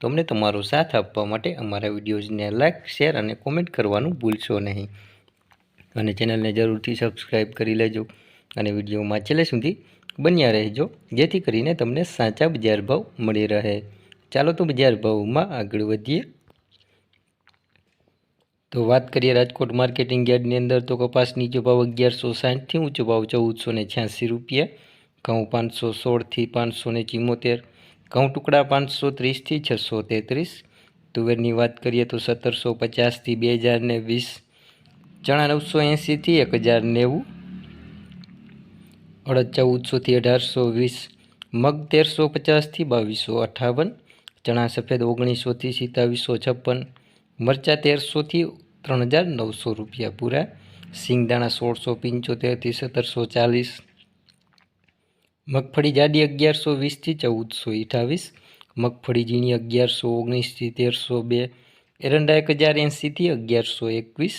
તો અમને તમારો સાથ આપવા માટે અમારા વિડીયોઝને લાઇક શેર અને કોમેન્ટ કરવાનું ભૂલશો નહીં. અને ચેનલને જરૂરથી સબસ્ક્રાઈબ કરી લેજો અને વિડીયોમાં છેલ્લે સુધી બન્યા રહેજો, જેથી કરીને તમને સાચા બજાર ભાવ મળી રહે. ચાલો તો બજાર ભાવમાં આગળ વધીએ. તો વાત કરીએ રાજકોટ માર્કેટિંગ યાર્ડની અંદર તો કપાસ નીચો ભાવ અગિયારસો સાઠથી ઊંચો ભાવ ચૌદસો ને છ્યાસી રૂપિયા, ઘઉં પાંચસો સોળથી પાંચસો ને ચિમ્મોતેર ઘઉં ટુકડા પાંચસો ત્રીસથી છસો તેત્રીસ. તુવેરની વાત કરીએ તો સત્તરસો પચાસથી બે હજાર ને વીસ. ચણા નવસો એંસીથી એક હજાર નેવું. અડદ ચૌદસોથી અઢારસો વીસ. મગ તેરસો પચાસથી બાવીસો અઠાવન. ચણા સફેદ ઓગણીસોથી સિત્તાવીસો છપ્પન. મરચાં તેરસોથી ત્રણ હજાર નવસો રૂપિયા પૂરા. સિંગદાણા સોળસો પંચોતેરથી સત્તરસો ચાલીસ. મગફળી જાડી અગિયારસો વીસથી ચૌદસો અઠાવીસ, મગફળી ઝીણી અગિયારસો ઓગણીસથી તેરસો બે, એરંડા એક હજાર એંસીથી અગિયારસો એકવીસ,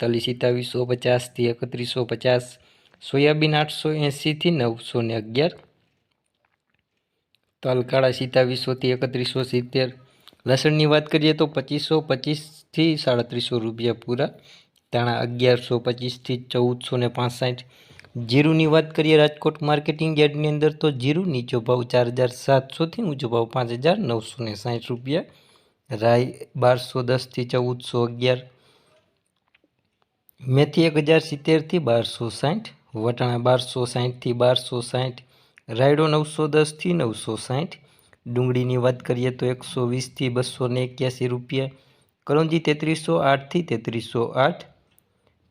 તલી સિત્તાવીસો પચાસથી એકત્રીસો પચાસ, સોયાબીન આઠસો એંસીથી નવસો ને અગિયાર, તલકાળા સિત્તાવીસોથી એકત્રીસો સિત્તેર, લસણની વાત કરીએ તો પચીસો પચીસથી સાડત્રીસો રૂપિયા પૂરા તાણા અગિયારસો પચીસથી ચૌદસો ને પાસઠ જીરુની વાત કરીએ રાજકોટ માર્કેટિંગ યાર્ડની અંદર તો જીરું નીચો ભાવ ચાર હજાર સાતસોથી ઊંચો ભાવ પાંચ હજાર નવસો ને સાઠ રૂપિયા. રાઈ બારસો દસથી ચૌદસો અગિયાર. મેથી એક હજાર સિત્તેરથી બારસો સાઠ વટાણા બારસો સાઠથી બારસો સાઠ રાયડો નવસો દસથી નવસો સાઠ ડુંગળીની વાત કરીએ તો એકસો વીસથી બસો ને એક્યાસી રૂપિયા. કરોંજી તેત્રીસો આઠથી તેત્રીસો આઠ.